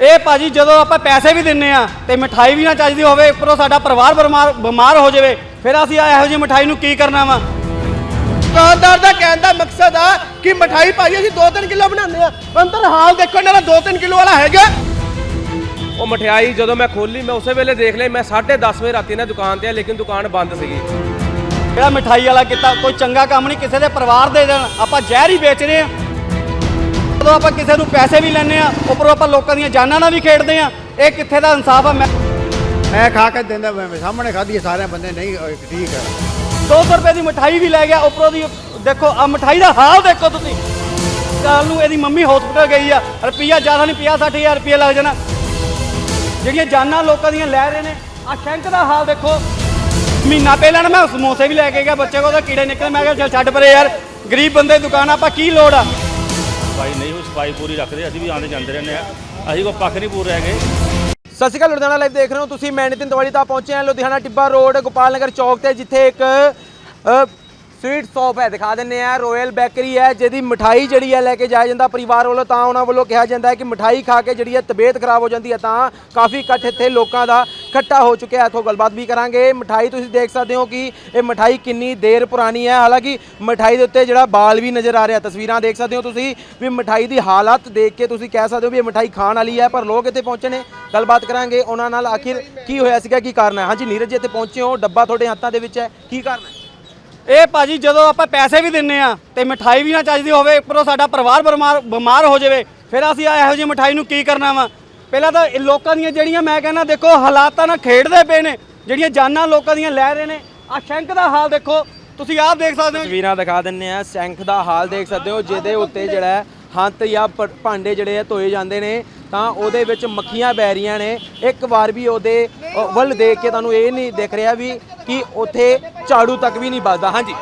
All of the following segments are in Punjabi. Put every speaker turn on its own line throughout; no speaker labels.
ਇਹ ਭਾਜੀ ਜਦੋਂ ਆਪਾਂ ਪੈਸੇ ਵੀ ਦਿੰਨੇ ਆ ਤੇ ਮਠਾਈ ਵੀ ਨਾ ਚਾਹੀਦੀ ਹੋਵੇ ਉੱਪਰੋਂ ਸਾਡਾ ਪਰਿਵਾਰ ਬਿਮਾਰ ਬਿਮਾਰ ਹੋ ਜਾਵੇ ਫਿਰ ਅਸੀਂ ਇਹੋ ਜਿਹੀ ਮਠਾਈ ਨੂੰ ਕੀ ਕਰਨਾ ਵਾ?
ਦੁਕਾਨਦਾਰ ਦਾ ਕਹਿਣ ਦਾ ਮਕਸਦ ਆ ਕਿ ਮਠਾਈ ਭਾਈ ਅਸੀਂ 2-3 ਕਿਲੋ ਬਣਾਉਂਦੇ ਆ। ਅੰਦਰ ਹਾਲ ਦੇਖੋ ਇਹਨਾਂ ਦਾ 2-3 ਕਿਲੋ ਵਾਲਾ ਹੈਗਾ।
ਉਹ ਮਠਿਆਈ ਜਦੋਂ ਮੈਂ ਖੋਲੀ ਮੈਂ ਉਸੇ ਵੇਲੇ ਦੇਖ ਲਈ ਮੈਂ 10:30 ਵਜੇ ਰਾਤੀ ਨਾ ਦੁਕਾਨ ਤੇ ਆ ਲੇਕਿਨ ਦੁਕਾਨ ਬੰਦ ਸੀਗੀ।
ਜਿਹੜਾ ਮਠਾਈ ਵਾਲਾ ਕੀਤਾ ਕੋਈ ਚੰਗਾ ਕੰਮ ਨਹੀਂ ਕਿਸੇ ਦੇ ਪਰਿਵਾਰ ਦੇ ਦੇਣ ਆਪਾਂ ਜ਼ਹਿਰ ਹੀ ਵੇਚ ਰਹੇ ਆ। ਜਦੋਂ ਆਪਾਂ ਕਿਸੇ ਨੂੰ ਪੈਸੇ ਵੀ ਲੈਣੇ ਆ ਉੱਪਰੋਂ ਆਪਾਂ ਲੋਕਾਂ ਦੀਆਂ ਜਾਨਾਂ ਨਾਲ ਵੀ ਖੇਡਦੇ ਆ ਇਹ ਕਿੱਥੇ ਦਾ ਇਨਸਾਫ ਆ? ਮੈਂ
ਮੈਂ ਖਾ ਕੇ ਦਿੰਦਾ ਮੈਂ ਸਾਹਮਣੇ ਖਾਧੀ ਹੈ ਸਾਰੇ ਬੰਦੇ ਨਹੀਂ ਅਹ ਠੀਕ ਹੈ
200 ਰੁਪਏ ਦੀ ਮਠਾਈ ਵੀ ਲੈ ਗਿਆ ਉੱਪਰੋਂ ਦੀ ਦੇਖੋ ਆ ਮਠਾਈ ਦਾ ਹਾਲ ਦੇਖੋ ਤੁਸੀਂ। ਕੱਲ ਨੂੰ ਇਹਦੀ ਮੰਮੀ ਹਸਪੀਟਲ ਗਈ ਆ ਰੁਪਈਆ ਜ਼ਿਆਦਾ ਨਹੀਂ 50 60000 ਰੁਪਈਆ ਲੱਗ ਜਾਣਾ। ਜਿਹੜੀਆਂ ਜਾਨਾਂ ਲੋਕਾਂ ਦੀਆਂ ਲੈ ਰਹੇ ਨੇ ਆ ਸ਼ੈਂਕ ਦਾ ਹਾਲ ਦੇਖੋ। ਮਹੀਨਾ ਪਹਿਲਾਂ ਨਾ ਮੈਂ ਸਮੋਸੇ ਵੀ ਲੈ ਕੇ ਗਿਆ ਬੱਚੇ ਕੋਲ ਤਾਂ ਕੀੜੇ ਨਿਕਲੇ ਮੈਂ ਕਿਹਾ ਚੱਲ ਛੱਡ ਪਰੇ ਯਾਰ ਗਰੀਬ ਬੰਦੇ ਦੀ ਦੁਕਾਨ ਆ, ਆਪਾਂ ਕੀ ਲੋੜ ਆ?
ਸਫ਼ਾਈ ਨਹੀਂ ਸਫ਼ਾਈ ਪੂਰੀ ਰੱਖਦੇ ਅਸੀਂ ਵੀ ਆਉਂਦੇ ਜਾਂਦੇ ਰਹਿੰਦੇ ਆ। ਅਸੀਂ ਕੋਈ ਪੱਖ ਨਹੀਂ ਪੂਰ ਰਹਿ ਗਏ
ਸਤਿ ਸ਼੍ਰੀ ਅਕਾਲ, ਲੁਧਿਆਣਾ ਲਾਈਵ ਦੇਖ ਰਹੇ ਹੋ ਤੁਸੀਂ। ਮੈਂ ਨਿਤਿਨ ਤਵਾੜੀ ਤਾਂ ਪਹੁੰਚੇ ਹਾਂ। ਲੁਧਿਆਣਾ ਟਿੱਬਾ ਰੋਡ ਗੋਪਾਲ ਨਗਰ ਚੌਕ ਤੇ, ਜਿੱਥੇ ਇੱਕ ਸਵੀਟ ਸ਼ਾਪ ਹੈ, ਦਿਖਾ ਦਿੰਨੇ ਆ ਰੋਇਲ ਬੇਕਰੀ ਹੈ, ਜਿਹਦੀ ਮਠਾਈ ਜਿਹੜੀ ਹੈ ਲੈ ਕੇ ਜਾਇਆ ਜਾਂਦਾ ਪਰਿਵਾਰ ਵੱਲੋਂ, ਤਾਂ ਉਹਨਾਂ ਵੱਲੋਂ ਕਿਹਾ ਜਾਂਦਾ ਹੈ ਕਿ ਮਠਾਈ ਖਾ ਕੇ ਜਿਹੜੀ ਹੈ ਤਬੀਅਤ ਖਰਾਬ ਹੋ ਜਾਂਦੀ ਹੈ, ਤਾਂ ਕਾਫੀ ਇਕੱਠ ਇੱਥੇ ਲੋਕਾਂ ਦਾ ਇਕੱਠਾ ਹੋ ਚੁੱਕਿਆ ਹੈ। ਇੱਥੋਂ ਗੱਲਬਾਤ ਵੀ ਕਰਾਂਗੇ। ਮਠਾਈ ਤੁਸੀਂ ਦੇਖ ਸਕਦੇ ਹੋ ਕਿ ਇਹ ਮਠਾਈ ਕਿੰਨੀ ਦੇਰ ਪੁਰਾਣੀ ਹੈ। ਹਾਲਾਂਕਿ ਮਠਾਈ ਦੇ ਉੱਤੇ ਜਿਹੜਾ ਬਾਲ ਵੀ ਨਜ਼ਰ ਆ ਰਿਹਾ, ਤਸਵੀਰਾਂ ਦੇਖ ਸਕਦੇ ਹੋ ਤੁਸੀਂ ਵੀ ਮਠਾਈ ਦੀ ਹਾਲਤ ਦੇਖ ਕੇ ਤੁਸੀਂ ਕਹਿ ਸਕਦੇ ਹੋ ਵੀ ਇਹ ਮਠਾਈ ਖਾਣ ਵਾਲੀ ਹੈ, ਪਰ ਲੋਕ ਇੱਥੇ ਪਹੁੰਚੇ ਨੇ। ਗੱਲਬਾਤ ਕਰਾਂਗੇ ਉਹਨਾਂ ਨਾਲ, ਆਖਿਰ ਕੀ ਹੋਇਆ ਸੀਗਾ, ਕੀ ਕਾਰਨ ਹੈ? ਹਾਂਜੀ, ਨੀਰਜ ਜੀ ਇੱਥੇ ਪਹੁੰਚੇ ਹੋ। ਡੱਬਾ ਤੁਹਾਡੇ ਹੱਥਾਂ ਦੇ ਵਿੱਚ ਹੈ। ਕੀ ਕਾਰਨ ਹੈ?
ਇਹ ਭਾਜੀ ਜਦੋਂ ਆਪਾਂ ਪੈਸੇ ਵੀ ਦਿੰਨੇ ਆ ਤੇ ਮਠਾਈ ਵੀ ਨਾ ਚਾਹੀਦੀ ਹੋਵੇ, ਉੱਪਰੋਂ ਸਾਡਾ ਪਰਿਵਾਰ ਬਿਮਾਰ ਬਿਮਾਰ ਹੋ ਜਾਵੇ, ਫਿਰ ਅਸੀਂ ਇਹੋ ਜਿਹੀ ਮਠਾਈ ਨੂੰ ਕੀ ਕਰਨਾ ਵਾ? ਪਹਿਲਾਂ ਤਾਂ ਇਹ ਲੋਕਾਂ ਦੀਆਂ ਜਿਹੜੀਆਂ ਮੈਂ ਕਹਿੰਦਾ, ਦੇਖੋ ਹਾਲਾਤਾਂ ਨਾਲ ਖੇਡਦੇ ਪਏ ਨੇ, ਜਿਹੜੀਆਂ ਜਾਨਾਂ ਲੋਕਾਂ ਦੀਆਂ ਲੈ ਰਹੇ ਨੇ। ਆ ਸ਼ੈਂਕ ਦਾ ਹਾਲ ਦੇਖੋ, ਤੁਸੀਂ ਆਪ ਦੇਖ ਸਕਦੇ ਹੋ।
ਤਸਵੀਰਾਂ ਦਿਖਾ ਦਿੰਨੇ ਆ ਸੈਂਖ ਦਾ ਹਾਲ ਦੇਖ ਸਕਦੇ ਹੋ, ਜਿਹਦੇ ਉੱਤੇ ਜਿਹੜਾ ਹੈ ਹੰਤ ਜਾਂ ਪ- ਭਾਂਡੇ ਜਿਹੜੇ ਆ ਧੋਏ ਜਾਂਦੇ ਨੇ। ਤਾਂ ਉਹਦੇ ਵਿੱਚ ਮੱਖੀਆਂ ਬੈ ਰਹੀਆਂ ਨੇ। ਇੱਕ ਵਾਰ ਵੀ ਉਹਦੇ ਵੱਲ ਦੇਖ ਕੇ ਤੁਹਾਨੂੰ ਇਹ ਨਹੀਂ ਦਿਖ ਰਿਹਾ ਵੀ ਕਿ ਉੱਥੇ ਝਾੜੂ ਤੱਕ ਵੀ ਨਹੀਂ ਵੱਜਦਾ। ਹਾਂਜੀ।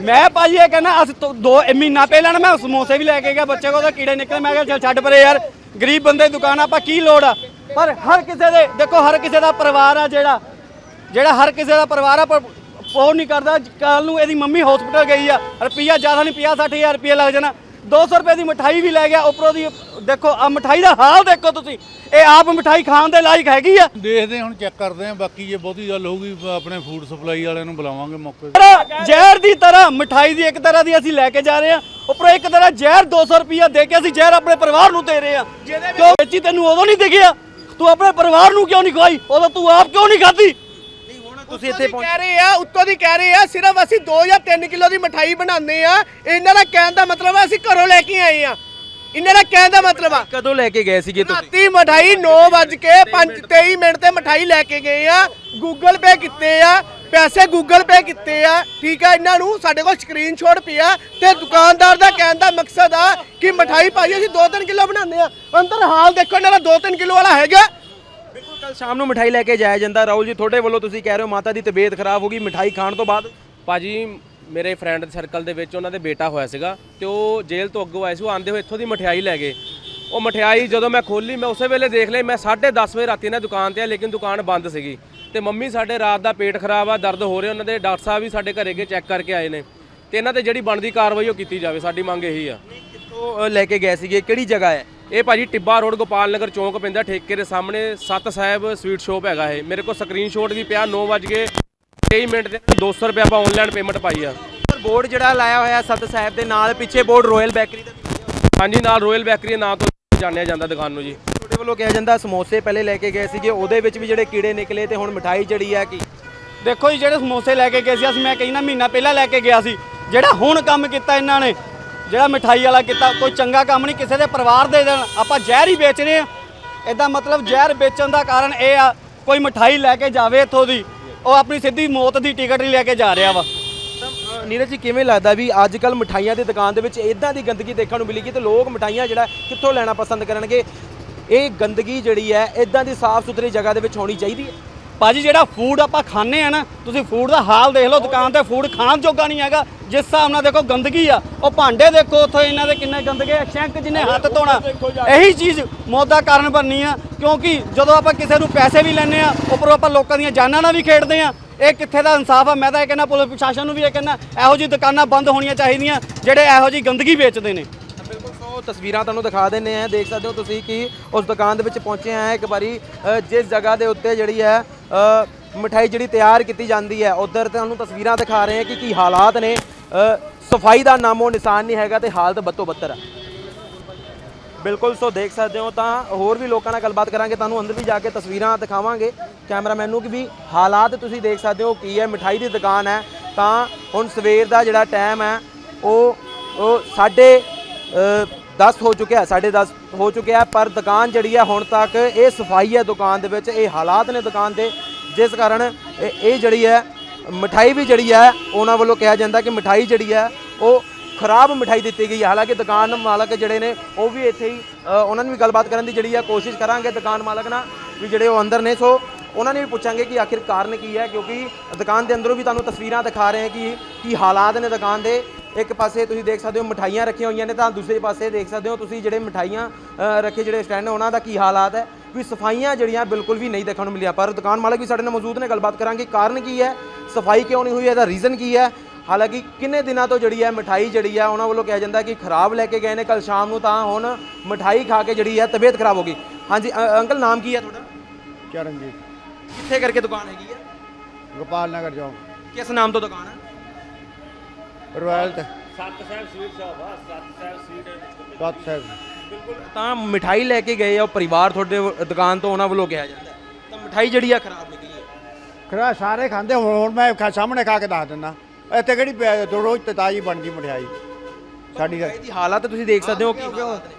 ਮੈਂ ਭਾਜੀ ਇਹ ਕਹਿੰਦਾ, ਅਸੀਂ ਦੋ, ਇਹ ਮਹੀਨਾ ਪਹਿਲਾਂ ਨਾ ਮੈਂ ਸਮੋਸੇ ਵੀ ਲੈ ਕੇ ਗਿਆ, ਬੱਚੇ ਕੋਲ ਤਾਂ ਕੀੜੇ ਨਿਕਲੇ। ਮੈਂ ਕਿਹਾ, ਚੱਲ ਛੱਡ ਪਰੇ ਯਾਰ, ਗਰੀਬ ਬੰਦੇ ਦੀ ਦੁਕਾਨ ਆਪਾਂ ਕੀ ਲੋੜ ਆ? ਪਰ ਹਰ ਕਿਸੇ ਦੇ, ਦੇਖੋ, ਹਰ ਕਿਸੇ ਦਾ ਪਰਿਵਾਰ ਆ ਜਿਹੜਾ ਜਿਹੜਾ ਹਰ ਕਿਸੇ ਦਾ ਪਰਿਵਾਰ ਆ, ਪਰ ਉਹ ਨਹੀਂ ਕਰਦਾ। ਕੱਲ ਨੂੰ ਇਹਦੀ ਮੰਮੀ ਹਸਪੀਟਲ ਗਈ ਆ, ਰੁਪਈਆ ਜ਼ਿਆਦਾ ਨਹੀਂ 50 60000 ਰੁਪਈਆ ਲੱਗ ਜਾਣਾ। 200 ਰੁਪਏ ਦੀ ਮਠਾਈ ਵੀ ਲੈ ਗਿਆ ਉੱਪਰੋਂ ਦੀ ਦੇਖੋ ਆ ਮਠਾਈ ਦਾ ਹਾਲ ਦੇਖੋ ਤੁਸੀਂ। ਇਹ ਆਪ ਮਠਾਈ ਖਾਣ ਦੇ ਲਾਇਕ ਹੈਗੀ ਆ।
ਦੇਖਦੇ ਹੁਣ ਚੈੱਕ ਕਰਦੇ ਹਾਂ ਬਾਕੀ ਜੇ ਬਹੁਤੀ ਗੱਲ ਹੋਊਗੀ ਆਪਣੇ ਫੂਡ ਸਪਲਾਈ ਵਾਲਿਆਂ ਨੂੰ ਬੁਲਾਵਾਂਗੇ ਮੌਕੇ ਤੇ।
ਜ਼ਹਿਰ ਦੀ ਤਰ੍ਹਾਂ ਮਠਾਈ ਦੀ ਇੱਕ ਤਰ੍ਹਾਂ ਦੀ ਅਸੀਂ ਲੈ ਕੇ ਜਾ ਰਹੇ ਹਾਂ। ਉੱਪਰੋਂ ਇੱਕ ਤਰ੍ਹਾਂ ਜ਼ਹਿਰ 200 ਰੁਪਈਆ ਦੇ ਕੇ ਅਸੀਂ ਜ਼ਹਿਰ ਆਪਣੇ ਪਰਿਵਾਰ ਨੂੰ ਦੇ ਰਹੇ ਹਾਂ। ਕਿਉਂ ਵੇਚੀ ਤੈਨੂੰ ਉਦੋਂ ਨਹੀਂ ਦਿਖਿਆ? ਤੂੰ ਆਪਣੇ ਪਰਿਵਾਰ ਨੂੰ ਕਿਉਂ ਨਹੀਂ ਖਵਾਈ? ਉਦੋਂ ਤੂੰ ਆਪ ਕਿਉਂ ਨਹੀਂ ਖਾਧੀ?
ਤੁਸੀਂ ਇੱਥੇ ਪਹੁੰਚ
ਕਹਿ ਰਹੇ ਆ ਉੱਤੋਂ ਦੀ ਕਹਿ ਰਹੇ ਆ ਸਿਰਫ ਅਸੀਂ 2 ਜਾਂ 3 ਕਿਲੋ ਦੀ ਮਠਾਈ ਬਣਾਉਂਦੇ ਆ। ਇਹਨਾਂ ਦਾ ਕਹਿਣ ਦਾ ਮਤਲਬ ਆ ਅਸੀਂ ਘਰੋਂ ਲੈ ਕੇ ਆਏ ਆ। ਇਹਨਾਂ ਦਾ ਕਹਿਣ ਦਾ ਮਤਲਬ ਆ
ਕਦੋਂ ਲੈ ਕੇ ਗਏ ਸੀਗੇ ਤੁਸੀਂ?
ਰਾਤੀ ਮਠਾਈ 9:23 ਮਿੰਟ ਤੇ ਮਠਾਈ ਲੈ ਕੇ ਗਏ ਆ। ਗੂਗਲ ਪੇ ਕੀਤੇ ਆ ਪੈਸੇ ਗੂਗਲ ਪੇ ਕੀਤੇ ਆ। ਠੀਕ ਆ ਇਹਨਾਂ ਨੂੰ ਸਾਡੇ ਕੋਲ ਸਕਰੀਨਸ਼ਾਟ ਪਿਆ ਤੇ ਦੁਕਾਨਦਾਰ ਦਾ ਕਹਿਣ ਦਾ ਮਕਸਦ ਆ ਕਿ ਮਠਾਈ ਭਾਈ ਅਸੀਂ 2-3 ਕਿਲੋ ਬਣਾਉਂਦੇ ਆ। ਅੰਦਰ ਹਾਲ ਦੇਖੋ ਇਹਨਾਂ ਦਾ 2-3 ਕਿਲੋ ਵਾਲਾ ਹੈਗਾ।
ਕੱਲ ਸ਼ਾਮ ਨੂੰ ਮਠਾਈ ਲੈ ਕੇ ਜਾਇਆ ਜਾਂਦਾ। ਰਾਹੁਲ ਜੀ ਤੁਹਾਡੇ ਵੱਲੋਂ ਤੁਸੀਂ ਕਹਿ ਰਹੇ ਹੋ ਮਾਤਾ ਦੀ ਤਬੀਅਤ ਖਰਾਬ ਹੋ ਗਈ ਮਠਾਈ ਖਾਣ ਤੋਂ ਬਾਅਦ?
ਭਾਜੀ ਮੇਰੇ ਫਰੈਂਡ ਸਰਕਲ ਦੇ ਵਿੱਚ ਉਹਨਾਂ ਦੇ ਬੇਟਾ ਹੋਇਆ ਸੀਗਾ ਤੇ ਉਹ ਜੇਲ੍ਹ ਤੋਂ ਅੱਗੋਂ ਆਏ ਸੀ ਉਹ ਆਂਦੇ ਹੋਏ ਇੱਥੋਂ ਦੀ ਮਠਿਆਈ ਲੈ ਗਏ। ਉਹ ਮਠਿਆਈ ਜਦੋਂ ਮੈਂ ਖੋਲੀ ਮੈਂ ਉਸੇ ਵੇਲੇ ਦੇਖ ਲਈ ਮੈਂ 10:30 ਵਜੇ ਰਾਤੀ ਨਾ ਦੁਕਾਨ ਤੇ ਆ ਲੇਕਿਨ ਦੁਕਾਨ ਬੰਦ ਸੀਗੀ। ਤੇ ਮੰਮੀ ਸਾਡੇ ਰਾਤ ਦਾ ਪੇਟ ਖਰਾਬ ਆ ਦਰਦ ਹੋ ਰਿਹਾ ਉਹਨਾਂ ਦੇ ਡਾਕਟਰ ਸਾਹਿਬ ਵੀ ਸਾਡੇ ਘਰੇ ਗਏ ਚੈੱਕ ਕਰਕੇ ਆਏ ਨੇ। ਤੇ ਇਹਨਾਂ ਤੇ ਜਿਹੜੀ ਬਣਦੀ ਕਾਰਵਾਈ ਉਹ ਕੀਤੀ ਜਾਵੇ ਸਾਡੀ ਮੰਗ ਇਹੀ ਆ।
ਕਿੱਥੋਂ ਲੈ ਕੇ ਗਏ ਸੀਗੇ ਕਿਹੜੀ ਜਗ੍ਹਾ ਹੈ?
ਇਹ ਭਾਜੀ ਟਿੱਬਾ ਰੋਡ ਗੋਪਾਲ ਨਗਰ ਚੌਂਕ ਪੈਂਦਾ ਠੇਕੇ ਦੇ ਸਾਹਮਣੇ ਸਤ ਸਾਹਿਬ ਸਵੀਟ ਸ਼ੋਪ ਹੈਗਾ ਇਹ। ਮੇਰੇ ਕੋਲ ਸਕਰੀਨਸ਼ਾਟ ਵੀ ਪਿਆ 9 ਵਜੇ 23 ਮਿੰਟ ਦੇ 200 ਰੁਪਏ ਆਪਾਂ ਆਨਲਾਈਨ ਪੇਮੈਂਟ ਪਾਈ ਆ।
ਪਰ ਬੋਰਡ ਜਿਹੜਾ ਲਾਇਆ ਹੋਇਆ ਸਤ ਸਾਹਿਬ ਦੇ ਨਾਲ ਪਿੱਛੇ ਬੋਰਡ ਰਾਇਲ ਬੇਕਰੀ ਦਾ ਵੀ ਲੱਗਿਆ ਹੋਇਆ।
ਹਾਂਜੀ ਨਾਲ ਰੋਇਲ ਬੈਕਰੀ ਦੇ ਨਾਂ ਤੋਂ ਜਾਣਿਆ ਜਾਂਦਾ ਦੁਕਾਨ ਨੂੰ ਜੀ।
ਤੁਹਾਡੇ ਵੱਲੋਂ ਕਿਹਾ ਜਾਂਦਾ ਸਮੋਸੇ ਪਹਿਲੇ ਲੈ ਕੇ ਗਏ ਸੀਗੇ ਉਹਦੇ ਵਿੱਚ ਵੀ ਜਿਹੜੇ ਕੀੜੇ ਨਿਕਲੇ ਤੇ ਹੁਣ ਮਠਾਈ ਜਿਹੜੀ ਹੈ ਕੀ?
ਦੇਖੋ ਜੀ ਜਿਹੜੇ ਸਮੋਸੇ ਲੈ ਕੇ ਗਏ ਸੀ ਅਸੀਂ ਮੈਂ ਕਹਿੰਦਾ ਮਹੀਨਾ ਪਹਿਲਾਂ ਲੈ ਕੇ ਗਿਆ ਸੀ। ਜਿਹੜਾ ਹੁਣ ਕੰਮ ਕੀਤਾ ਇਹਨਾਂ ਨੇ ਜਿਹੜਾ ਮਠਾਈ ਵਾਲਾ ਕੀਤਾ, ਕੋਈ ਚੰਗਾ ਕੰਮ ਨਹੀਂ, ਕਿਸੇ ਦੇ ਪਰਿਵਾਰ ਦੇ ਦੇਣ। ਆਪਾਂ ਜ਼ਹਿਰ ਹੀ ਵੇਚ ਰਹੇ ਆ ਇਹਦਾ ਮਤਲਬ ਜ਼ਹਿਰ ਵੇਚਣ ਦਾ ਕਾਰਨ ਇਹ ਆ, ਕੋਈ ਮਠਾਈ ਲੈ ਕੇ ਜਾਵੇ ਇੱਥੋਂ ਦੀ। ਉਹ ਆਪਣੀ ਸਿੱਧੀ ਮੌਤ ਦੀ ਟਿਕਟ ਹੀ ਲੈ ਕੇ ਜਾ ਰਿਹਾ ਵਾ।
ਤਾਂ ਨੀਰਜ ਜੀ, ਕਿਵੇਂ ਲੱਗਦਾ ਵੀ ਅੱਜ ਕੱਲ ਮਠਾਈਆਂ ਦੀ ਦੁਕਾਨ ਦੇ ਵਿੱਚ ਇਦਾਂ ਦੀ ਗੰਦਗੀ ਦੇਖਣ ਨੂੰ ਮਿਲੇਗੀ ਤੇ ਲੋਕ ਮਠਾਈਆਂ ਜਿਹੜਾ ਕਿੱਥੋਂ ਲੈਣਾ ਪਸੰਦ ਕਰਨਗੇ? ਇਹ ਗੰਦਗੀ ਜਿਹੜੀ ਹੈ ਇਦਾਂ ਦੀ ਸਾਫ਼ ਸੁਥਰੀ ਜਗ੍ਹਾ ਦੇ ਵਿੱਚ ਹੋਣੀ ਚਾਹੀਦੀ ਹੈ?
ਭਾਜੀ ਜਿਹੜਾ ਫੂਡ ਆਪਾਂ ਖਾਂਦੇ ਆ ਨਾ ਤੁਸੀਂ ਫੂਡ ਦਾ ਹਾਲ ਦੇਖ ਲਓ ਦੁਕਾਨ ਤੇ ਫੂਡ ਖਾਣ ਜੋਗਾ ਨਹੀਂ ਹੈਗਾ। ਜਿਸ ਹਿਸਾਬ ਨਾਲ ਦੇਖੋ ਗੰਦਗੀ ਆ ਉਹ ਭਾਂਡੇ ਦੇਖੋ ਉੱਥੇ ਇਹਨਾਂ ਦੇ ਕਿੰਨੇ ਗੰਦਗੇ ਆ ਸ਼ੈਂਕ ਜਿਹਨੇ ਹੱਥ ਧੋਣਾ। ਇਹੀ ਚੀਜ਼ ਮੌਤ ਦਾ ਕਾਰਨ ਬਣਨੀ ਆ ਕਿਉਂਕਿ ਜਦੋਂ ਆਪਾਂ ਕਿਸੇ ਨੂੰ ਪੈਸੇ ਵੀ ਲੈਣੇ ਆ ਉੱਪਰੋਂ ਆਪਾਂ ਲੋਕਾਂ ਦੀਆਂ ਜਾਨਾਂ ਨਾਲ ਵੀ ਖੇਡਦੇ ਆ। ਇਹ ਕਿੱਥੇ ਦਾ ਇਨਸਾਫ ਆ? ਮੈਂ ਤਾਂ ਇਹ ਕਹਿੰਦਾ ਪੁਲਿਸ ਪ੍ਰਸ਼ਾਸਨ ਨੂੰ ਵੀ ਇਹ ਕਹਿੰਦਾ ਇਹੋ ਜਿਹੀ ਦੁਕਾਨਾਂ ਬੰਦ ਹੋਣੀਆਂ ਚਾਹੀਦੀਆਂ ਜਿਹੜੇ ਇਹੋ ਜਿਹੀ ਗੰਦਗੀ ਵੇਚਦੇ ਨੇ।
ਬਿਲਕੁਲ ਸੋ ਤਸਵੀਰਾਂ ਤੁਹਾਨੂੰ ਦਿਖਾ ਦਿੰਨੇ ਆ। ਦੇਖ ਸਕਦੇ ਹੋ ਤੁਸੀਂ ਕਿ ਉਸ ਦੁਕਾਨ ਦੇ ਵਿੱਚ ਪਹੁੰਚੇ ਆ ਇੱਕ ਵਾਰੀ ਜਿਸ ਜਗ੍ਹਾ ਦੇ ਉੱਤੇ ਜਿਹੜੀ ਹੈ ਮਠਾਈ ਜਿਹੜੀ ਤਿਆਰ ਕੀਤੀ ਜਾਂਦੀ ਹੈ, ਉਧਰ ਤੁਹਾਨੂੰ ਤਸਵੀਰਾਂ ਦਿਖਾ ਰਹੇ ਆ ਕਿ ਕੀ ਹਾਲਾਤ ਨੇ। ਸਫ਼ਾਈ ਦਾ ਨਾਮੋ ਨਿਸ਼ਾਨ ਨਹੀਂ ਹੈਗਾ ਤੇ ਹਾਲਤ ਬੱਤੋ ਬੱਤਰ ਹੈ ਬਿਲਕੁਲ, ਸੋ ਦੇਖ ਸਕਦੇ ਹੋ ਤਾਂ ਹੋਰ ਵੀ ਲੋਕਾਂ ਨਾਲ ਗੱਲਬਾਤ ਕਰਾਂਗੇ, ਤੁਹਾਨੂੰ ਅੰਦਰ ਵੀ ਜਾ ਕੇ ਤਸਵੀਰਾਂ ਦਿਖਾਵਾਂਗੇ। ਕੈਮਰਾਮੈਨ ਨੂੰ ਕਿ ਵੀ ਹਾਲਾਤ ਤੁਸੀਂ ਦੇਖ ਸਕਦੇ ਹੋ ਕੀ ਹੈ ਮਿਠਾਈ ਦੀ ਦੁਕਾਨ ਹੈ। ਤਾਂ ਹੁਣ ਸਵੇਰ ਦਾ ਜਿਹੜਾ ਟਾਈਮ ਹੈ, ਉਹ ਉਹ ਸਾਢੇ 10 ਹੋ ਚੁੱਕਿਆ ਸਾਢੇ 10 ਹੋ ਚੁੱਕਿਆ ਪਰ ਦੁਕਾਨ ਜਿਹੜੀ ਹੈ ਹੁਣ ਤੱਕ ਇਹ ਸਫ਼ਾਈ ਹੈ ਦੁਕਾਨ ਦੇ ਵਿੱਚ, ਇਹ ਹਾਲਾਤ ਨੇ ਦੁਕਾਨ ਦੇ, ਜਿਸ ਕਾਰਨ ਇਹ ਇਹ ਜਿਹੜੀ ਹੈ, ਮਠਾਈ ਵੀ ਜਿਹੜੀ ਹੈ, ਉਹਨਾਂ ਵੱਲੋਂ ਕਿਹਾ ਜਾਂਦਾ ਕਿ ਮਠਾਈ ਜਿਹੜੀ ਹੈ, ਉਹ ਖਰਾਬ ਮਠਾਈ ਦਿੱਤੀ ਗਈ ਹੈ। ਹਾਲਾਂਕਿ ਦੁਕਾਨ ਮਾਲਕ ਜਿਹੜੇ ਨੇ, ਉਹ ਵੀ ਇੱਥੇ ਹੀ ਉਹਨਾਂ ਨੂੰ ਵੀ ਗੱਲਬਾਤ ਕਰਨ ਦੀ ਜਿਹੜੀ ਹੈ ਕੋਸ਼ਿਸ਼ ਕਰਾਂਗੇ ਦੁਕਾਨ ਮਾਲਕ ਨਾਲ, ਵੀ ਜਿਹੜੇ ਉਹ ਅੰਦਰ ਨੇ। ਸੋ ਉਹਨਾਂ ਨੇ ਵੀ ਪੁੱਛਾਂਗੇ ਕਿ ਆਖਿਰ ਕਾਰਨ ਕੀ ਹੈ, ਕਿਉਂਕਿ ਦੁਕਾਨ ਦੇ ਅੰਦਰੋਂ ਵੀ ਤੁਹਾਨੂੰ ਤਸਵੀਰਾਂ ਦਿਖਾ ਰਹੇ ਹਾਂ ਕਿ ਕੀ ਹਾਲਾਤ ਨੇ ਦੁਕਾਨ ਦੇ। ਇੱਕ ਪਾਸੇ ਤੁਸੀਂ ਦੇਖ ਸਕਦੇ ਹੋ ਮਠਾਈਆਂ ਰੱਖੀਆਂ ਹੋਈਆਂ ਨੇ ਤਾਂ ਦੂਸਰੇ ਪਾਸੇ ਦੇਖ ਸਕਦੇ ਹੋ ਤੁਸੀਂ ਜਿਹੜੇ ਮਠਾਈਆਂ ਰੱਖੇ ਜਿਹੜੇ ਸਟੈਂਡ ਨੇ ਉਹਨਾਂ ਦਾ ਕੀ ਹਾਲਾਤ ਹੈ? ਵੀ ਸਫਾਈਆਂ ਜਿਹੜੀਆਂ ਬਿਲਕੁਲ ਵੀ ਨਹੀਂ ਦੇਖਣ ਨੂੰ ਮਿਲੀਆਂ। ਪਰ ਦੁਕਾਨ ਮਾਲਕ ਵੀ ਸਾਡੇ ਨਾਲ ਮੌਜੂਦ ਨੇ ਗੱਲਬਾਤ ਕਰਾਂਗੇ। ਕਾਰਨ ਕੀ ਹੈ? ਸਫ਼ਾਈ ਕਿਉਂ ਨਹੀਂ ਹੋਈ ਇਹਦਾ ਰੀਜ਼ਨ ਕੀ ਹੈ? ਹਾਲਾਂਕਿ ਕਿੰਨੇ ਦਿਨਾਂ ਤੋਂ ਜਿਹੜੀ ਹੈ ਮਠਾਈ ਜਿਹੜੀ ਹੈ ਉਹਨਾਂ ਵੱਲੋਂ ਕਿਹਾ ਜਾਂਦਾ ਕਿ ਖਰਾਬ ਲੈ ਕੇ ਗਏ ਨੇ। ਕੱਲ ਸ਼ਾਮ ਨੂੰ ਤਾਂ ਹੁਣ ਮਠਾਈ ਖਾ ਕੇ ਜਿਹੜੀ ਹੈ ਤਬੀਅਤ ਖਰਾਬ ਹੋ ਗਈ। ਹਾਂਜੀ ਅੰਕਲ ਨਾਮ ਕੀ ਹੈ ਤੁਹਾਡਾ?
ਚਰਨਜੀਤ।
ਕਿੱਥੇ ਕਰਕੇ ਦੁਕਾਨ ਹੈਗੀ ਹੈ?
ਗੋਪਾਲ ਨਗਰ ਚੌਂਕ।
ਕਿਸ ਨਾਮ ਤੋਂ ਦੁਕਾਨ ਹੈ?
ਰੋਇਲ ਤੇ
ਸੱਤ ਸਾਹਿਬ ਸਵੀਟ ਸ਼ਾਪ ਆ ਸੱਤ ਸਾਹਿਬ ਸਵੀਟ
ਸਤ ਸਾਹਿਬ।
ਬਿਲਕੁਲ ਤਾਂ ਮਠਾਈ ਲੈ ਕੇ ਗਏ ਆ ਉਹ ਪਰਿਵਾਰ ਤੁਹਾਡੇ ਵ- ਦੁਕਾਨ ਤੋਂ ਉਹਨਾਂ ਵੱਲੋਂ ਕਿਹਾ ਜਾਂਦਾ ਹੈ। ਤਾਂ ਮਠਾਈ ਜਿਹੜੀ ਆ ਖਰਾਬ ਨਿਕਲੀ ਹੈ।
ਖਰਾ ਸਾਰੇ ਖਾਂਦੇ ਹੁਣ ਹੁਣ ਮੈਂ ਖਾ- ਸਾਹਮਣੇ ਖਾ ਕੇ ਦੱਸ ਦਿੰਦਾ। ਇੱਥੇ ਕਿਹੜੀ ਪਿਆ- ਰੋਜ਼ ਤੇ ਤਾਜ਼ੀ ਬਣਦੀ ਮਠਿਆਈ ਸਾਡੀ ਤਾਂ-
ਮਠਾਈ ਦੀ ਹਾਲਤ ਤੁਸੀਂ ਦੇਖ ਸਕਦੇ ਹੋ ਕਿ ਹਾਲਾਤ ਨੇ।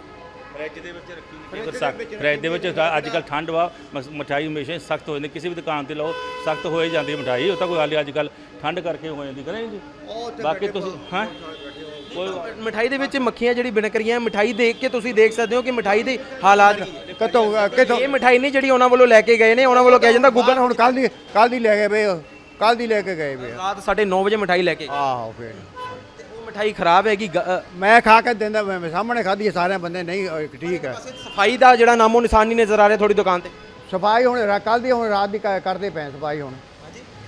ਫ੍ਰਿਜ ਦੇ ਵਿੱਚ ਰੱਖੀ ਹੁੰਦੀ ਹੈ ਫ੍ਰਿਜ ਦੇ ਵਿੱਚ ਅੱਜ ਕੱਲ ਠੰਡ ਵਾ ਮਸ- ਮਠਾਈ ਹਮੇਸ਼ਾ ਸਖਤ ਹੋ ਜਾਂਦੀ ਕਿਸੇ ਵੀ ਦੁਕਾਨ ਤੇ ਲਓ ਸਖਤ ਹੋਏ ਜਾਂਦੀ ਹੈ ਮਠਾਈ ਉਹ ਤਾਂ ਕੋਈ ਹਾਲੇ ਅੱਜ ਕੱਲ ਠੰਡ ਕਰਕੇ ਹੋ ਜਾਂਦੀ ਕਰੇ ਜੀ। ਬਾਕੀ ਤੁਸੀਂ ਹਾਂ? ਕੋਈ
ਮਠਾਈ ਦੇ ਵਿੱਚ ਮੱਖੀਆਂ ਜਿਹੜੀ ਬਿਨਕ ਰਹੀਆਂ ਮਠਾਈ ਦੇਖ ਕੇ ਤੁਸੀਂ ਦੇਖ ਸਕਦੇ ਹੋ ਕਿ ਮਠਾਈ ਦੇ ਹਾਲਾਤ ਕੀ ਹੈ
ਕਿਤੋਂ ਕਿਤੋਂ
ਇਹ ਮਠਾਈ ਨਹੀਂ ਜਿਹੜੀ ਉਹਨਾਂ ਵੱਲੋਂ ਲੈ ਕੇ ਗਏ ਨੇ ਉਹਨਾਂ ਵੱਲੋਂ ਕਿਹਾ ਜਾਂਦਾ
ਗੂਗਲ ਹੁਣ ਕੱਲ ਦੀ ਕੱਲ ਦੀ ਲੈ ਗਏ ਵੇ ਕੱਲ ਦੀ ਲੈ ਕੇ ਗਏ ਵੇ
ਰਾਤ 9:30 ਵਜੇ ਮਠਾਈ ਲੈ ਕੇ ਗਏ।
ਆਹੋ ਫੇਰ।
ਮਠਾਈ ਖਰਾਬ ਹੈਗੀ ਗ- ਅ,
ਮੈਂ ਖਾ ਕੇ ਦਿੰਦਾ ਮੈਂ ਸਾਹਮਣੇ ਖਾਧੀ ਹੈ ਸਾਰੇ ਬੰਦੇ ਨਹੀਂ ਠੀਕ ਹੈ।
ਸਫ਼ਾਈ ਦਾ ਜਿਹੜਾ ਨਾਮੋ ਨਿਸ਼ਾਨ ਨਜ਼ਰ ਆ ਰਿਹਾ ਤੁਹਾਡੀ ਦੁਕਾਨ ਤੇ?
ਸਫ਼ਾਈ ਹੁਣ ਕੱਲ ਦੀ ਹੁਣ ਰਾਤ ਦੀ ਕ- ਕਰਦੇ ਪਏ ਸਫ਼ਾਈ ਹੁਣ।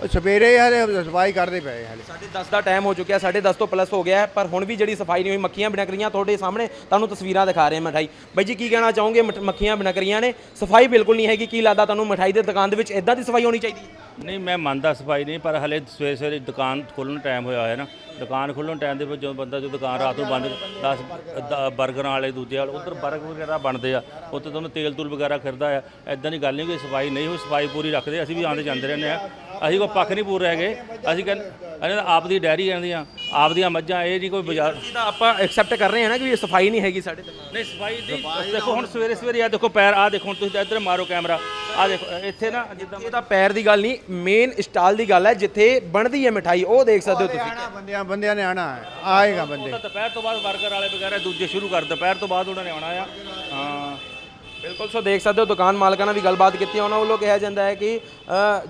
ਉਹ ਸਵੇਰੇ ਹਲੇ ਸਫ਼ਾਈ ਕਰਦੇ ਪਏ ਹਲੇ।
ਸਾਢੇ 10 ਦਾ ਟਾਈਮ ਹੋ ਚੁੱਕਿਆ ਸਾਢੇ 10 ਤੋਂ ਪਲੱਸ ਹੋ ਗਿਆ ਹੈ, ਪਰ ਹੁਣ ਵੀ ਜਿਹੜੀ ਸਫ਼ਾਈ ਨਹੀਂ ਹੋਈ ਮੱਖੀਆਂ ਬਿਨਕ ਰਹੀਆਂ ਤੁਹਾਡੇ ਸਾਹਮਣੇ ਤੁਹਾਨੂੰ ਤਸਵੀਰਾਂ ਦਿਖਾ ਰਹੇ ਹਾਂ ਮਠਾਈ। ਬਾਈ ਜੀ ਕੀ ਕਹਿਣਾ ਚਾਹੋਗੇ? ਮਠ- ਮੱਖੀਆਂ ਬਿਨਕ ਰਹੀਆਂ ਨੇ ਸਫ਼ਾਈ ਬਿਲਕੁਲ ਨਹੀਂ ਹੈਗੀ ਕੀ ਲੱਗਦਾ ਤੁਹਾਨੂੰ ਮਠਾਈ ਦੇ ਦੁਕਾਨ ਦੇ ਵਿੱਚ ਇਦਾਂ ਦੀ ਸਫ਼ਾਈ ਹੋਣੀ ਚਾਹੀਦੀ ਹੈ?
ਨਹੀਂ ਮੈਂ ਮੰਨਦਾ ਸਫ਼ਾਈ ਨਹੀਂ ਪਰ ਹਲੇ ਸਵੇਰੇ ਸਵੇਰੇ ਦੁਕਾਨ ਖੋਲ੍ਹਣ ਟਾਈਮ ਹੋਇਆ ਹੋਇਆ ਨਾ। ਦੁਕਾਨ ਖੋਲ੍ਹਣ ਟਾਈਮ ਦੇ ਵਿੱਚ ਜਦੋਂ ਬੰਦਾ ਜੋ ਦੁਕਾਨ ਰਾਤ ਨੂੰ ਬੰਦ 10 버ਗਰਾਂ ਵਾਲੇ ਦੂਜੇ ਵਾਲੇ, ਉਧਰ 버ਗਰ ਵਗੈਰਾ ਬਣਦੇ ਆ, ਉੱਥੇ ਤੁਹਾਨੂੰ ਤੇਲ ਤੂਲ ਵਗੈਰਾ ਫਿਰਦਾ ਆ ਐਦਾਂ ਦੀ ਗੱਲ ਨਹੀਂ ਕੋਈ ਸਫ਼ਾਈ ਨਹੀਂ ਹੋਈ, ਸਫ਼ਾਈ ਪੂਰੀ ਰੱਖਦੇ ਅਸੀਂ ਵੀ ਆਉਂਦੇ ਜਾਂਦੇ ਰਹਿੰਦੇ ਆ। ਅਸੀਂ ਕੋਈ ਪੱਖ ਨਹੀਂ ਪੂਰ ਹੈਗੇ ਅਸੀਂ ਕਹਿੰਦੇ ਇਹਨਾਂ ਆਪ ਦੀ ਡੈਰੀ ਜਾਂਦੀਆਂ ਆਪ ਦੀਆਂ ਮੱਝਾਂ ਇਹ ਨਹੀਂ ਕੋਈ ਬਾਜ਼ਾਰ
ਇਹਦਾ ਆਪਾਂ ਐਕਸੈਪਟ ਕਰ ਰਹੇ ਹਾਂ ਨਾ ਕਿ ਇਹ ਸਫ਼ਾਈ ਨਹੀਂ ਹੈਗੀ ਸਾਡੇ ਦੁਕਾਨ
ਨਹੀਂ ਸਫ਼ਾਈ ਦੀ ਦੇਖੋ ਹੁਣ ਸਵੇਰੇ ਸਵੇਰੇ ਆ ਦੇਖੋ ਪੈਰ ਆ ਦੇਖੋ ਹੁਣ ਤੁਸੀਂ ਇੱਧਰ ਮਾਰੋ ਕੈਮਰਾ। ਆ ਦੇਖੋ ਇੱਥੇ ਨਾ ਜਿੱਦਾਂ
ਇਹ ਤਾਂ ਪੈਰ ਦੀ ਗੱਲ ਨਹੀਂ ਮੇਨ ਸਟਾਲ ਦੀ ਗੱਲ ਹੈ ਜਿੱਥੇ ਬਣਦੀ ਹੈ ਮਠਾਈ ਉਹ ਦੇਖ ਸਕਦੇ ਹੋ ਤੁਸੀਂ।
ਆਣਾ ਬੰਦਿਆਂ ਬੰਦਿਆਂ ਨੇ ਆਣਾ ਹੈ ਆਏਗਾ ਬੰਦੇ
ਤਾਂ ਦੁਪਹਿਰ ਤੋਂ ਬਾਅਦ ਵਰਕਰ ਵਾਲੇ ਵਗੈਰਾ ਦੂਜੇ ਸ਼ੁਰੂ ਕਰ ਦੁਪਹਿਰ ਤੋਂ ਬਾਅਦ ਉਹਨਾਂ ਨੇ ਆਉਣਾ ਆ। ਹਾਂ।
ਬਿਲਕੁਲ, ਸੋ ਦੇਖ ਸਕਦੇ ਹੋ ਦੁਕਾਨ ਮਾਲਕਾਂ ਨਾਲ ਵੀ ਗੱਲਬਾਤ ਕੀਤੀ ਹੈ। ਉਹਨਾਂ ਵੱਲੋਂ ਕਿਹਾ ਜਾਂਦਾ ਹੈ ਕਿ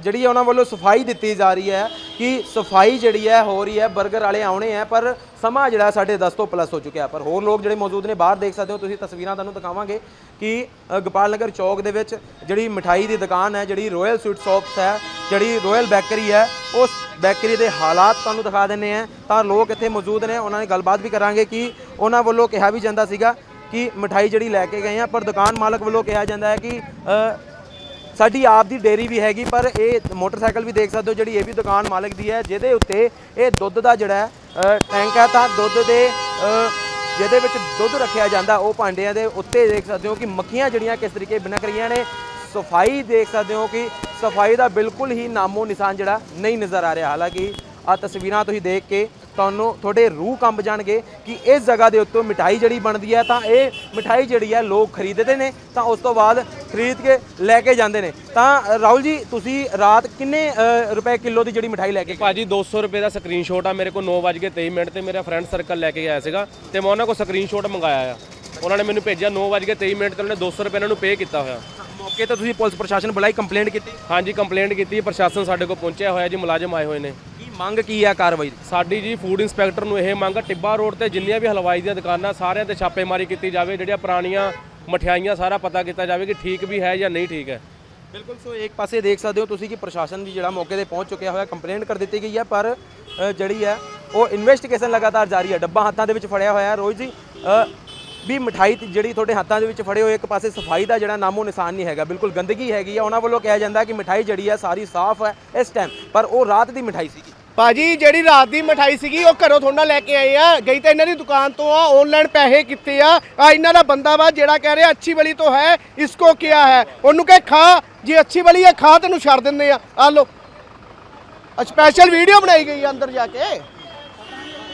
ਜਿਹੜੀ ਉਹਨਾਂ ਵੱਲੋਂ ਸਫ਼ਾਈ ਦਿੱਤੀ ਜਾ ਰਹੀ ਹੈ ਕਿ ਸਫ਼ਾਈ ਜਿਹੜੀ ਹੈ, ਹੋ ਰਹੀ ਹੈ 버ਗਰ ਵਾਲੇ ਆਉਣੇ ਹੈ, ਪਰ ਸਮਾਂ ਜਿਹੜਾ ਸਾਡੇ 10 ਤੋਂ ਪਲੱਸ ਹੋ ਚੁੱਕਿਆ ਪਰ ਹੋਰ ਲੋਕ ਜਿਹੜੇ ਮੌਜੂਦ ਨੇ, ਬਾਹਰ ਦੇਖ ਸਕਦੇ ਹੋ, ਤੁਸੀਂ ਤਸਵੀਰਾਂ ਤੁਹਾਨੂੰ ਦਿਖਾਵਾਂਗੇ ਕਿ ਗੋਪਾਲ ਨਗਰ ਚੌਕ ਦੇ ਵਿੱਚ ਜਿਹੜੀ ਮਠਾਈ ਦੀ ਦੁਕਾਨ ਹੈ, ਜਿਹੜੀ ਰਾਇਲ ਸਵੀਟ ਸ਼ਾਪਸ ਹੈ, ਜਿਹੜੀ ਰਾਇਲ ਬੇਕਰੀ ਹੈ, ਉਸ ਬੇਕਰੀ ਦੇ ਹਾਲਾਤ ਤੁਹਾਨੂੰ ਦਿਖਾ ਦਿੰਨੇ ਆ ਤਾਂ ਲੋਕ ਇੱਥੇ ਮੌਜੂਦ ਨੇ, ਉਹਨਾਂ ਨੇ ਗੱਲਬਾਤ ਵੀ ਕਰਾਂਗੇ ਕਿ ਉਹਨਾਂ ਵੱਲੋਂ ਕਿਹਾ ਵੀ ਜਾਂਦਾ ਸੀਗਾ ਕਿ ਮਠਾਈ ਜਿਹੜੀ ਲੈ ਕੇ ਗਏ ਆ, ਪਰ ਦੁਕਾਨ ਮਾਲਕ ਵੱਲੋਂ ਕਿਹਾ ਜਾਂਦਾ ਹੈ ਕਿ ਸਾਡੀ ਆਪ ਦੀ ਡੇਰੀ ਵੀ ਹੈਗੀ, ਪਰ ਇਹ ਮੋਟਰਸਾਈਕਲ ਵੀ ਦੇਖ ਸਕਦੇ ਹੋ, ਜਿਹੜੀ ਇਹ ਵੀ ਦੁਕਾਨ ਮਾਲਕ ਦੀ ਹੈ, ਜਿਹਦੇ ਉੱਤੇ ਇਹ ਦੁੱਧ ਦਾ ਜਿਹੜਾ ਟੈਂਕ ਹੈ, ਤਾਂ ਦੁੱਧ ਦੇ ਜਿਹਦੇ ਵਿੱਚ ਦੁੱਧ ਰੱਖਿਆ ਜਾਂਦਾ, ਉਹ ਭਾਂਡਿਆਂ ਦੇ ਉੱਤੇ ਦੇਖ ਸਕਦੇ ਹੋ ਕਿ ਮੱਖੀਆਂ ਜਿਹੜੀਆਂ ਕਿਸ ਤਰੀਕੇ ਬਿਨਕ ਰਹੀਆਂ ਨੇ, ਸਫ਼ਾਈ ਦੇਖ ਸਕਦੇ ਹੋ ਕਿ ਸਫ਼ਾਈ ਦਾ ਬਿਲਕੁਲ ਹੀ ਨਾਮੋ ਨਿਸ਼ਾਨ ਜਿਹੜਾ ਨਹੀਂ ਨਜ਼ਰ ਆ ਰਿਹਾ। ਹਾਲਾਂਕਿ ਆ ਤਸਵੀਰਾਂ ਤੁਸੀਂ ਦੇਖ ਕੇ ਤੁਹਾਨੂੰ ਤੁਹਾਡੇ ਰੂਹ ਕੰਬ ਜਾਣਗੇ ਕਿ ਇਸ ਜਗ੍ਹਾ ਦੇ ਉੱਤੇ ਮਿਠਾਈ ਜਿਹੜੀ ਬਣਦੀ ਹੈ ਤਾਂ ਇਹ ਮਿਠਾਈ ਜਿਹੜੀ ਹੈ ਲੋਕ ਖਰੀਦਦੇ ਨੇ ਤਾਂ ਉਸ ਤੋਂ ਬਾਅਦ ਖਰੀਦ ਕੇ ਲੈ ਕੇ ਜਾਂਦੇ ਨੇ। ਤਾਂ ਰਾਹੁਲ ਜੀ ਤੁਸੀਂ ਰਾਤ ਕਿੰਨੇ ਰੁਪਏ ਕਿਲੋ ਦੀ ਜਿਹੜੀ ਮਿਠਾਈ ਲੈ ਕੇ?
ਭਾਜੀ 200 ਰੁਪਏ ਦਾ ਸਕਰੀਨਸ਼ਾਟ ਆ। ਮੇਰੇ ਕੋਲ 9:23 ਮਿੰਟ ਤੇ ਮੇਰਾ ਫਰੈਂਡ ਸਰਕਲ ਲੈ ਕੇ ਆਇਆ ਸੀਗਾ ਤੇ ਮੈਂ ਉਹਨਾਂ ਕੋਲ ਸਕਰੀਨਸ਼ਾਟ ਮੰਗਾਇਆ ਆ। ਉਹਨਾਂ ਨੇ ਮੈਨੂੰ ਭੇਜਿਆ 9:23 ਮਿੰਟ ਤੇ ਉਹਨੇ 200 ਰੁਪਏ ਇਹਨਾਂ ਨੂੰ ਪੇ ਕੀਤਾ ਹੋਇਆ।
ਮੌਕੇ ਤੇ ਤੁਸੀਂ ਪੁਲਿਸ ਪ੍ਰਸ਼ਾਸਨ ਬੁਲਾਈ ਕੰਪਲੇਂਟ ਕੀਤੀ?
ਹਾਂਜੀ ਕੰਪਲੇਂਟ ਕੀਤੀ। ਪ੍ਰਸ਼ਾਸਨ ਸਾਡੇ ਕੋਲ ਪਹੁੰਚਿਆ ਹੋਇਆ ਜੀ ਮੁਲਾਜ਼ਮ ਆਏ ਹੋਏ ਨੇ।
ਮੰਗ ਕੀ ਹੈ ਕਾਰਵਾਈ ਦੀ?
ਸਾਡੀ ਜੀ ਫੂਡ ਇੰਸਪੈਕਟਰ ਨੂੰ ਇਹ ਮੰਗ ਆ, ਟਿੱਬਾ ਰੋਡ ਤੇ ਜਿੰਨੀਆਂ ਵੀ ਹਲਵਾਈ ਦੀਆਂ ਦੁਕਾਨਾਂ ਸਾਰਿਆਂ ਤੇ ਛਾਪੇਮਾਰੀ ਕੀਤੀ ਜਾਵੇ ਜਿਹੜੀਆਂ ਪੁਰਾਣੀਆਂ ਮਠਿਆਈਆਂ ਸਾਰਾ ਪਤਾ ਕੀਤਾ ਜਾਵੇ ਕਿ ਠੀਕ ਵੀ ਹੈ ਜਾਂ ਨਹੀਂ ਠੀਕ ਹੈ।
ਬਿਲਕੁਲ ਸੋ ਇੱਕ ਪਾਸੇ ਦੇਖ ਸਕਦੇ ਹੋ ਤੁਸੀਂ ਕਿ ਪ੍ਰਸ਼ਾਸਨ ਵੀ ਜਿਹੜਾ ਮੌਕੇ ਤੇ ਪਹੁੰਚ ਚੁੱਕਿਆ ਹੋਇਆ ਕੰਪਲੇਂਟ ਕਰ ਦਿੱਤੀ ਗਈ ਹੈ ਪਰ ਅ, ਜਿਹੜੀ ਹੈ ਉਹ ਇਨਵੈਸਟੀਗੇਸ਼ਨ ਲਗਾਤਾਰ ਜਾਰੀ ਹੈ ਡੱਬਾ ਹੱਥਾਂ ਦੇ ਵਿੱਚ ਫੜਿਆ ਹੋਇਆ ਹੈ ਰੋਜ਼ ਜੀ ਅ, ਵੀ ਮਠਾਈ ਜਿਹੜੀ ਤੁਹਾਡੇ ਹੱਥਾਂ ਦੇ ਵਿੱਚ ਫੜੇ ਹੋਏ ਇੱਕ ਪਾਸੇ ਸਫ਼ਾਈ ਦਾ ਜਿਹੜਾ ਨਾਮੋ ਨਿਸ਼ਾਨ ਨਹੀਂ ਹੈਗਾ ਬਿਲਕੁਲ ਗੰਦਗੀ ਹੈਗੀ ਆ ਉਹਨਾਂ ਵੱਲੋਂ ਕਿਹਾ ਜਾਂਦਾ ਕਿ ਮਠਾਈ ਜਿਹੜੀ ਹੈ ਸਾਰੀ ਸਾਫ਼ ਹੈ ਇਸ ਟਾਈਮ ਪਰ ਉਹ ਰਾਤ ਦੀ ਮਠਾਈ ਸੀਗੀ।
ਭਾਜੀ, ਜਿਹੜੀ ਰਾਤ ਦੀ ਮਠਾਈ ਸੀਗੀ, ਉਹ ਘਰੋਂ ਥੋੜਾ ਲੈ ਕੇ ਆਏ ਆ। ਗਈ ਤਾਂ ਇਹਨਾਂ ਦੀ ਦੁਕਾਨ ਤੋਂ ਆ ਆਨਲਾਈਨ ਪੈਸੇ ਕਿੱਥੇ ਆ। ਆ ਇਹਨਾਂ ਦਾ ਬੰਦਾ ਵਾ ਜਿਹੜਾ ਕਹਿ ਰਿਹਾ, ਅੱਛੀ ਬਲੀ ਤੋਂ ਹੈ, ਇਸਕੋ ਕਿਹਾ ਹੈ? ਉਹਨੂੰ ਕਹੇ, ਖਾ। ਜੇ ਅੱਛੀ ਵਾਲੀ ਹੈ, ਖਾ, ਤੈਨੂੰ ਛੱਡ ਦਿੰਦੇ ਆ। ਆ ਲੋ ਸਪੈਸ਼ਲ ਵੀਡੀਓ ਬਣਾਈ ਗਈ ਆ ਅੰਦਰ ਜਾ ਕੇ।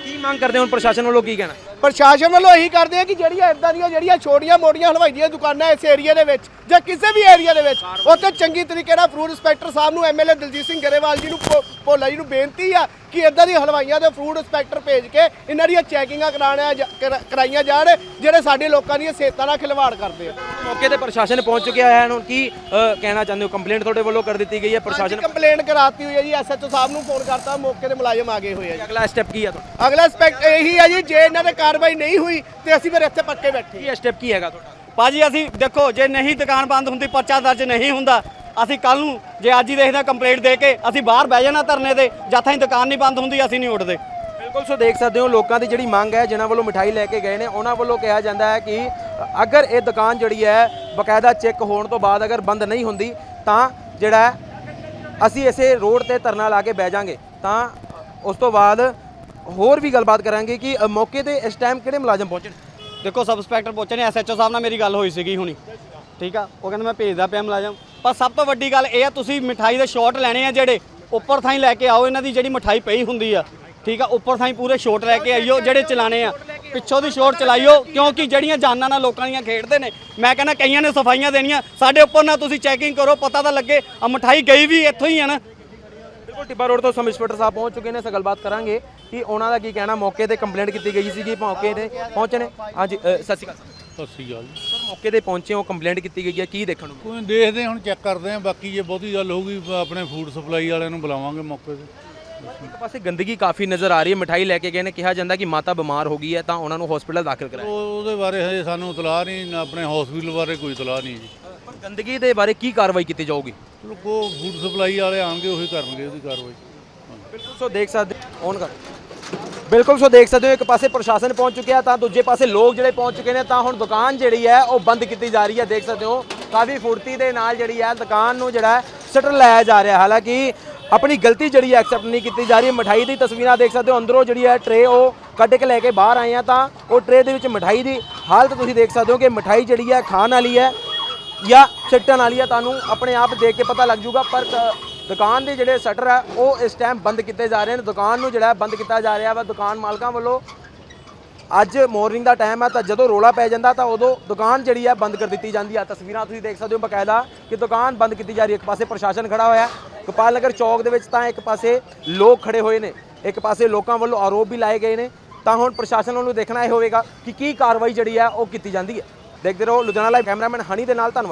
ਕੀ ਮੰਗ ਕਰਦੇ ਹੋ ਹੁਣ ਪ੍ਰਸ਼ਾਸਨ ਵੱਲੋਂ, ਕੀ ਕਹਿਣਾ?
ਪ੍ਰਸ਼ਾਸਨ ਵੱਲੋਂ ਇਹੀ ਕਰਦੇ ਆ ਕਿ ਜਿਹੜੀਆਂ ਇਦਾਂ ਦੀਆਂ ਜਿਹੜੀਆਂ ਛੋਟੀਆਂ ਮੋਟੀਆਂ ਹਲਵਾਈ ਦੀਆਂ ਦੁਕਾਨਾਂ ਇਸ ਏਰੀਆ ਦੇ ਵਿੱਚ ਜਾਂ ਕਿਸੇ ਵੀ ਏਰੀਆ ਦੇ ਵਿੱਚ, ਉੱਥੇ ਚੰਗੀ ਤਰੀਕੇ ਨਾਲ ਫਰੂਟ ਇੰਸਪੈਕਟਰ ਸਾਹਿਬ ਨੂੰ ਐਮਐਲਏ ਦਲਜੀਤ ਸਿੰਘ ਗਰੇਵਾਲ ਜੀ ਨੂੰ ਭੋਲਾ ਜੀ ਨੂੰ ਬੇਨਤੀ ਆ ਕਿ ਇਦਾਂ ਦੀ ਹਲਵਾਈਆਂ ਦੇ ਫਰੂਟ ਇੰਸਪੈਕਟਰ ਭੇਜ ਕੇ ਇਹਨਾਂ ਦੀਆਂ ਚੈਕਿੰਗਾਂ ਕਰਾਣਿਆ ਜਾ- ਕਰਾ- ਕਰਾਈਆਂ ਜਾਣ ਜਿਹੜੇ ਸਾਡੇ ਲੋਕਾਂ ਦੀਆਂ ਸਿਹਤਾਂ ਨਾਲ ਖਿਲਵਾੜ ਕਰਦੇ ਆ।
ਮੌਕੇ ਤੇ ਪ੍ਰਸ਼ਾਸਨ ਪਹੁੰਚ ਚੁੱਕਿਆ ਹੈ। ਹੁਣ ਕੀ ਕਹਿਣਾ ਚਾਹੁੰਦੇ ਹੋ? ਕੰਪਲੇਂਟ ਤੁਹਾਡੇ ਵੱਲੋਂ ਕਰ ਦਿੱਤੀ ਗਈ ਹੈ ਪ੍ਰਸ਼ਾਸਨ
ਕੰਪਲੇਂਟ ਕਰਾਤੀ ਹੋਈ ਹੈ ਜੀ। ਐਸਐਚਓ ਸਾਹਿਬ ਨੂੰ ਫੋਨ ਕਰਤਾ ਮੌਕੇ ਤੇ ਮੁਲਾਜ਼ਮ ਆ ਗਏ ਹੋਏ ਆ ਜੀ।
ਅਗਲਾ ਸਟੈਪ ਕੀ ਹੈ ਤੁਹਾਡਾ?
ਅਗਲਾ ਸਪੈਕਟ ਇਹੀ ਹੈ ਜੀ ਜੇ ਇਹਨਾਂ ਦੇ ਕਾਰਵਾਈ ਨਹੀਂ ਹੋਈ ਤੇ ਅਸੀਂ ਫਿਰ ਇੱਥੇ ਪੱਕੇ ਬੈਠੇ
ਕੀ ਸਟੈਪ ਕੀ ਹੈਗਾ ਤੁਹਾਡਾ?
ਭਾਜੀ ਅਸੀਂ ਦੇਖੋ ਜੇ ਨਹੀਂ ਦੁਕਾਨ ਬੰਦ ਹੁੰਦੀ ਪਰਚਾ ਦਰਜ ਨਹੀਂ ਹੁੰਦਾ ਅਸੀਂ ਕੱਲ ਨੂੰ ਜੇ ਅੱਜ ਹੀ ਦੇਖਦੇ ਕੰਪਲੇਂਟ ਦੇ ਕੇ ਅਸੀਂ ਬਾਹਰ ਬਹਿ ਜਾਣਾ ਧਰਨੇ ਤੇ ਜਦ ਤਾਈਂ ਦੁਕਾਨ ਨਹੀਂ ਬੰਦ ਹੁੰਦੀ ਅਸੀਂ ਨਹੀਂ ਉੱਠਦੇ।
ਬਿਲਕੁਲ ਸੋ ਦੇਖ ਸਕਦੇ ਹੋ ਲੋਕਾਂ ਦੀ ਜਿਹੜੀ ਮੰਗ ਹੈ ਜਿਨ੍ਹਾਂ ਵੱਲੋਂ ਮਿਠਾਈ ਲੈ ਕੇ ਗਏ ਨੇ ਉਹਨਾਂ ਵੱਲੋਂ ਕਿਹਾ ਜਾਂਦਾ ਹੈ ਕਿ ਅਗਰ ਇਹ ਦੁਕਾਨ ਜਿਹੜੀ ਹੈ ਬਕਾਇਦਾ ਚੈੱਕ ਹੋਣ ਤੋਂ ਬਾਅਦ ਅਗਰ ਬੰਦ ਨਹੀਂ ਹੁੰਦੀ ਤਾਂ ਜਿਹੜਾ ਅਸੀਂ ਇਸੇ ਰੋਡ ਤੇ ਧਰਨਾ ਲਾ ਕੇ ਬਹਿ ਜਾਾਂਗੇ। ਤਾਂ ਉਸ ਤੋਂ ਬਾਅਦ ਹੋਰ ਵੀ ਗੱਲਬਾਤ ਕਰਾਂਗੇ ਕਿ ਮੌਕੇ ਤੇ ਇਸ ਟਾਈਮ ਕਿਹੜੇ ਮੁਲਾਜ਼ਮ ਪਹੁੰਚੇ ਨੇ?
ਦੇਖੋ ਸਬ ਇੰਸਪੈਕਟਰ ਪਹੁੰਚੇ ਨੇ ਐਸਐਚਓ ਸਾਹਿਬ ਨਾਲ ਮੇਰੀ ਗੱਲ ਹੋਈ ਸੀਗੀ ਹੁਣੀ। ਠੀਕ ਆ? ਉਹ ਕਹਿੰਦਾ ਮੈਂ ਭੇਜਦਾ ਪਿਆ ਮੁਲਾਜ਼ਮ। ਪਰ ਸਭ ਤੋਂ ਵੱਡੀ ਗੱਲ ਇਹ ਆ, ਤੁਸੀਂ ਮਿਠਾਈ ਦੇ ਸ਼ਾਟ ਲੈਣੇ ਆ ਜਿਹੜੇ, ਉੱਪਰ ਥਾਈ ਲੈ ਕੇ ਆਓ, ਇਹਨਾਂ ਦੀ ਜਿਹੜੀ ਮਿਠਾਈ ਪਈ ਹੁੰਦੀ ਆ। ਠੀਕ ਆ? ਉੱਪਰ ਥਾਈ ਪੂਰੇ ਸ਼ਾਟ ਲੈ ਕੇ ਆਈਓ, ਜਿਹੜੇ ਚਲਾਣੇ ਆ। ਪਿੱਛੋਂ ਦੀ ਸ਼ਾਟ ਚਲਾਈਓ, ਕਿਉਂਕਿ ਜਿਹੜੀਆਂ ਜਾਨਾਂ ਨਾਲ ਲੋਕਾਂ ਦੀਆਂ ਖੇਡਦੇ ਨੇ, ਮੈਂ ਕਹਿੰਦਾ ਕਈਆਂ ਨੇ ਸਫਾਈਆਂ ਦੇਣੀਆਂ। ਸਾਡੇ ਉੱਪਰ ਨਾ ਤੁਸੀਂ ਚੈਕਿੰਗ ਕਰੋ, ਪਤਾ ਤਾਂ ਲੱਗੇ ਆ ਮਿਠਾਈ ਗਈ ਵੀ ਇੱਥੋਂ ਹੀ ਆ ਨਾ।
ਬਿਲਕੁਲ, ਟਿੱਬਾ ਰੋਡ ਤੋਂ ਸਬ ਇੰਸਪੈਕਟਰ ਸਾਹਿਬ ਪਹੁੰਚ ਚੁੱਕੇ ਨੇ ਸ ਗੱਲਬਾਤ ਕਰਾਂਗੇ ਕਿ ਉਹਨਾਂ ਦਾ ਕੀ ਕਹਿਣਾ, ਮੌਕੇ ਤੇ ਕੰਪਲੇਂਟ ਕੀਤੀ ਗਈ ਸੀਗੀ, ਮੌਕੇ ਤੇ ਪਹੁੰਚੇ ਨੇ। ਹਾਂਜੀ ਸਤਿ ਸ਼੍ਰੀ ਅਕਾਲ।
ਸਤਿ ਸ਼੍ਰੀ ਅਕਾਲ ਜੀ
ਸਰ ਮੌਕੇ ਤੇ ਪਹੁੰਚੇ ਹੋ ਕੰਪਲੇਂਟ ਕੀਤੀ ਗਈ ਹੈ ਕੀ ਦੇਖਣ ਨੂੰ?
ਕੋਈ ਨੀ, ਦੇਖਦੇ ਹਾਂ, ਹੁਣ ਚੈੱਕ ਕਰਦੇ ਆ ਬਾਕੀ ਜੇ ਬਹੁਤੀ ਗੱਲ ਹੋਊਗੀ ਆਪਣੇ ਫੂਡ ਸਪਲਾਈ ਵਾਲਿਆਂ ਨੂੰ ਬੁਲਾਵਾਂਗੇ ਮੌਕੇ ਤੇ।
ਇੱਕ ਪਾਸੇ ਗੰਦਗੀ ਕਾਫੀ ਨਜ਼ਰ ਆ ਰਹੀ ਹੈ ਮਠਾਈ ਲੈ ਕੇ ਗਏ ਨੇ ਕਿਹਾ ਜਾਂਦਾ ਕਿ ਮਾਤਾ ਬਿਮਾਰ ਹੋ ਗਈ ਹੈ ਤਾਂ ਉਹਨਾਂ ਨੂੰ ਹਸਪੀਟਲ ਦਾਖਲ ਕਰਾਇਆ।
ਉਹ ਉਹਦੇ ਬਾਰੇ ਹਜੇ ਸਾਨੂੰ ਇਤਲਾਹ ਨਹੀਂ ਨਾ ਆਪਣੇ ਹਸਪੀਟਲ ਬਾਰੇ ਕੋਈ ਇਤਲਾਹ ਨਹੀਂ ਜੀ।
ਪਰ ਗੰਦਗੀ ਦੇ ਬਾਰੇ ਕੀ ਕਾਰਵਾਈ ਕੀਤੀ ਜਾਊਗੀ?
ਚਲੋ ਕੋ ਫੂਡ ਸਪਲਾਈ ਵਾਲੇ ਆਣਗੇ ਉਹੀ ਕਰਨਗੇ ਉਹਦੀ ਕਾਰਵਾਈ।
ਬਿਲਕੁਲ ਸੋ ਦੇਖ ਸਕਦੇ ਔਨ ਕਰ। ਬਿਲਕੁਲ, ਸੋ ਦੇਖ ਸਕਦੇ ਹੋ, ਇੱਕ ਪਾਸੇ ਪ੍ਰਸ਼ਾਸਨ ਪਹੁੰਚ ਚੁੱਕਿਆ ਤਾਂ ਦੂਜੇ ਪਾਸੇ ਲੋਕ ਜਿਹੜੇ ਪਹੁੰਚ ਚੁੱਕੇ ਨੇ, ਤਾਂ ਹੁਣ ਦੁਕਾਨ ਜਿਹੜੀ ਹੈ, ਉਹ ਬੰਦ ਕੀਤੀ ਜਾ ਰਹੀ ਹੈ, ਦੇਖ ਸਕਦੇ ਹੋ, ਕਾਫੀ ਫੁਰਤੀ ਦੇ ਨਾਲ ਜਿਹੜੀ ਹੈ, ਦੁਕਾਨ ਨੂੰ ਜਿਹੜਾ ਹੈ, ਸ਼ਟਰ ਲਾਇਆ ਜਾ ਰਿਹਾ ਹਾਲਾਂਕਿ ਆਪਣੀ ਗਲਤੀ ਜਿਹੜੀ ਹੈ ਐਕਸੈਪਟ ਨਹੀਂ ਕੀਤੀ ਜਾ ਰਹੀ, ਮਠਾਈ ਦੀ ਤਸਵੀਰਾਂ ਦੇਖ ਸਕਦੇ ਹੋ, ਅੰਦਰੋਂ ਜਿਹੜੀ ਹੈ ਟਰੇ ਉਹ ਕੱਢ ਕੇ ਲੈ ਕੇ ਬਾਹਰ ਆਏ ਆ, ਤਾਂ ਉਹ ਟਰੇ ਦੇ ਵਿੱਚ ਮਠਾਈ ਦੀ ਹਾਲਤ ਤੁਸੀਂ ਦੇਖ ਸਕਦੇ ਹੋ ਕਿ ਮਠਾਈ ਜਿਹੜੀ ਹੈ, ਖਾਣ ਵਾਲੀ ਹੈ ਜਾਂ ਛੱਟਣ ਵਾਲੀ ਹੈ, ਤੁਹਾਨੂੰ ਆਪਣੇ ਆਪ ਦੇਖ ਕੇ ਪਤਾ ਲੱਗ ਜਾਊਗਾ, ਪਰ ਦੁਕਾਨ ਦੇ ਜਿਹੜੇ ਸ਼ਟਰ ਹੈ ਉਹ ਇਸ ਟਾਈਮ ਬੰਦ ਕੀਤੇ ਜਾ ਰਹੇ ਨੇ। ਦੁਕਾਨ ਨੂੰ ਜਿਹੜਾ ਬੰਦ ਕੀਤਾ ਜਾ ਰਿਹਾ ਵਾ, ਦੁਕਾਨ ਮਾਲਕਾਂ ਵੱਲੋਂ ਅੱਜ ਮਾਰਨਿੰਗ ਦਾ ਟਾਈਮ ਹੈ ਤਾਂ ਜਦੋਂ ਰੋਲਾ ਪੈ ਜਾਂਦਾ, ਤਾਂ ਉਦੋਂ ਦੁਕਾਨ ਜਿਹੜੀ ਹੈ ਬੰਦ ਕਰ ਦਿੱਤੀ ਜਾਂਦੀ ਹੈ ਤਸਵੀਰਾਂ ਤੁਸੀਂ ਦੇਖ ਸਕਦੇ ਹੋ ਬਕਾਇਦਾ ਕਿ ਦੁਕਾਨ ਬੰਦ ਕੀਤੀ ਜਾ ਰਹੀ ਹੈ। ਇੱਕ ਪਾਸੇ ਪ੍ਰਸ਼ਾਸਨ ਖੜਾ ਹੋਇਆ ਹੈ। ਗੋਪਾਲ ਨਗਰ ਚੌਕ ਦੇ ਵਿੱਚ ਤਾਂ ਇੱਕ ਪਾਸੇ ਲੋਕ ਖੜੇ ਹੋਏ ਨੇ। ਇੱਕ ਪਾਸੇ ਲੋਕਾਂ ਵੱਲੋਂ ਆਰੋਪ ਵੀ ਲਾਏ ਗਏ ਨੇ। ਤਾਂ ਹੁਣ ਪ੍ਰਸ਼ਾਸਨ ਨੂੰ ਦੇਖਣਾ ਇਹ ਹੋਵੇਗਾ ਕਿ ਕੀ ਕਾਰਵਾਈ ਜਿਹੜੀ ਹੈ ਉਹ ਕੀਤੀ ਜਾਂਦੀ ਹੈ। ਦੇਖਦੇ ਰਹੋ, ਲੁਧਿਆਣਾ ਲਾਈਵ ਕੈਮਰਾਮੈਨ ਹਨੀ ਦੇ ਨਾਲ, ਧੰਨਵਾਦ।